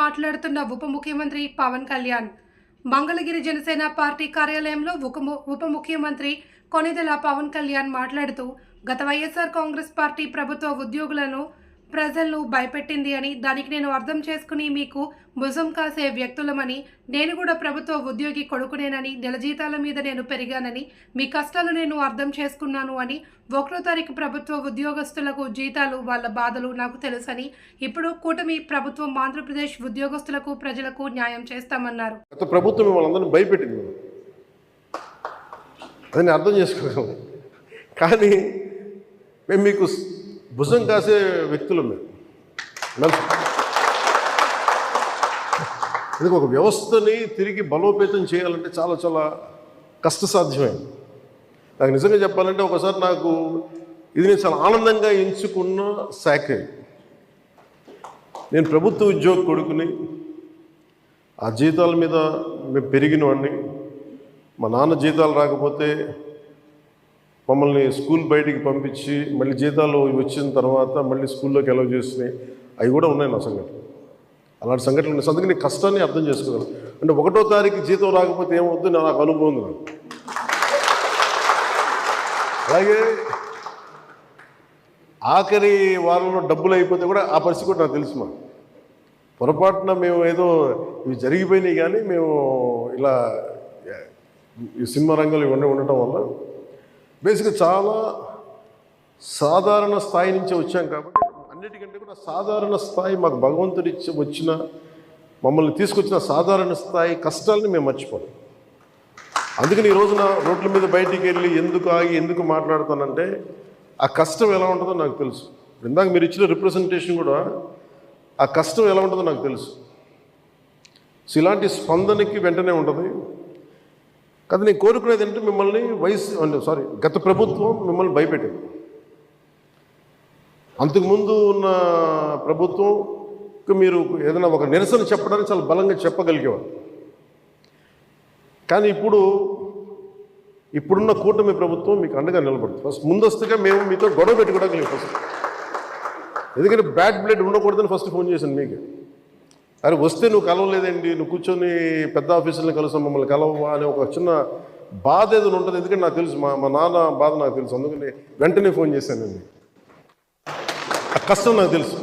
మాట్లాడుతున్న ఉప ముఖ్యమంత్రి పవన్ కళ్యాణ్. మంగళగిరి జనసేన పార్టీ కార్యాలయంలో ఉప ఉప ముఖ్యమంత్రి కొనిదెల పవన్ కళ్యాణ్ మాట్లాడుతూ గత వైఎస్ఆర్ కాంగ్రెస్ పార్టీ ప్రభుత్వ ఉద్యోగులను ప్రజలను భయపెట్టింది అని దానికి నేను అర్థం చేసుకుని మీకు భుజం కాసే వ్యక్తులమని నేను కూడా ప్రభుత్వ ఉద్యోగి కొడుకునేనని నెల జీతాల మీద నేను పెరిగానని మీ కష్టాలు నేను అర్థం చేసుకున్నాను అని ఒకటో తారీఖు ప్రభుత్వ ఉద్యోగస్తులకు జీతాలు వాళ్ళ బాధలు నాకు తెలుసని ఇప్పుడు కూటమి ప్రభుత్వం ఆంధ్రప్రదేశ్ ఉద్యోగస్తులకు ప్రజలకు న్యాయం చేస్తామన్నారు. గత ప్రభుత్వం మిమ్మల్ని భయపెట్టింది. అర్థం చేసుకోగలను. కానీ మేము మీకు భుజం కాసే వ్యక్తులు మేము. నలుసు ఒక వ్యవస్థని తిరిగి బలోపేతం చేయాలంటే చాలా చాలా కష్టసాధ్యమైంది నాకు నిజంగా చెప్పాలంటే ఒకసారి నాకు ఇది నేను చాలా ఆనందంగా ఎంచుకున్న శాఖ. నేను ప్రభుత్వ ఉద్యోగ కొడుకుని ఆ జీతాల మీద మేము పెరిగిన వాడిని మా నాన్న జీతాలు రాకపోతే మమ్మల్ని స్కూల్ బయటికి పంపించి మళ్ళీ జీతాలు వచ్చిన తర్వాత మళ్ళీ స్కూల్లోకి ఎలా చేసినాయి. అవి కూడా ఉన్నాయి నా సంఘటన అలాంటి సంఘటనలు ఉన్నాయి. అందుకే నేను కష్టాన్ని అర్థం చేసుకోగలను. అంటే ఒకటో తారీఖు జీతం రాకపోతే ఏమవుద్దు నాకు అనుభవం ఉంది నాకు. అలాగే ఆఖరి వారంలో డబ్బులు అయిపోతే కూడా ఆ పరిస్థితి కూడా నాకు తెలుసు మా పొరపాటున మేము ఏదో ఇవి జరిగిపోయినాయి కానీ మేము ఇలా ఈ సినిమా రంగంలో ఇవన్నీ ఉండటం వల్ల బేసిక్గా చాలా సాధారణ స్థాయి నుంచి వచ్చాం కాబట్టి అన్నిటికంటే కూడా సాధారణ స్థాయి మాకు భగవంతుడి ఇచ్చి వచ్చిన మమ్మల్ని తీసుకొచ్చిన సాధారణ స్థాయి కష్టాలని మేము మర్చిపోం అందుకని ఈ రోజున రోడ్ల మీద బయటికి వెళ్ళి ఎందుకు ఆగి ఎందుకు మాట్లాడుతానంటే ఆ కష్టం ఎలా ఉంటుందో నాకు తెలుసు. ఇందాక మీరు ఇచ్చిన రిప్రజెంటేషన్ కూడా ఆ కష్టం ఎలా ఉంటుందో నాకు తెలుసు. సో ఇలాంటి స్పందనకి వెంటనే ఉంటుంది. కదా నేను కోరుకునేది ఏంటంటే మిమ్మల్ని వయసు సారీ గత ప్రభుత్వం మిమ్మల్ని భయపెట్టింది. అంతకుముందు ఉన్న ప్రభుత్వం మీరు ఏదైనా ఒక నిరసన చెప్పడానికి చాలా బలంగా చెప్పగలిగేవారు. కానీ ఇప్పుడు ఇప్పుడున్న కూటమి ప్రభుత్వం మీకు అండగా నిలబడుతుంది. ఫస్ట్ ముందస్తుగా మేము మీతో గొడవ పెట్టుకోవడానికి లేదు ఫస్ట్ ఎందుకంటే బ్యాడ్ బ్లడ్ ఉండకూడదని ఫస్ట్ ఫోన్ చేశాను మీకు. అరే వస్తే నువ్వు కలవలేదండి నువ్వు కూర్చొని పెద్ద ఆఫీసులను కలుసు మమ్మల్ని కలవవా అనే ఒక చిన్న బాధ ఏదైనా ఉంటుంది. ఎందుకంటే నాకు తెలుసు మా మా నాన్న బాధ నాకు తెలుసు. అందుకని వెంటనే ఫోన్ చేశానండి. ఆ కష్టం నాకు తెలుసు.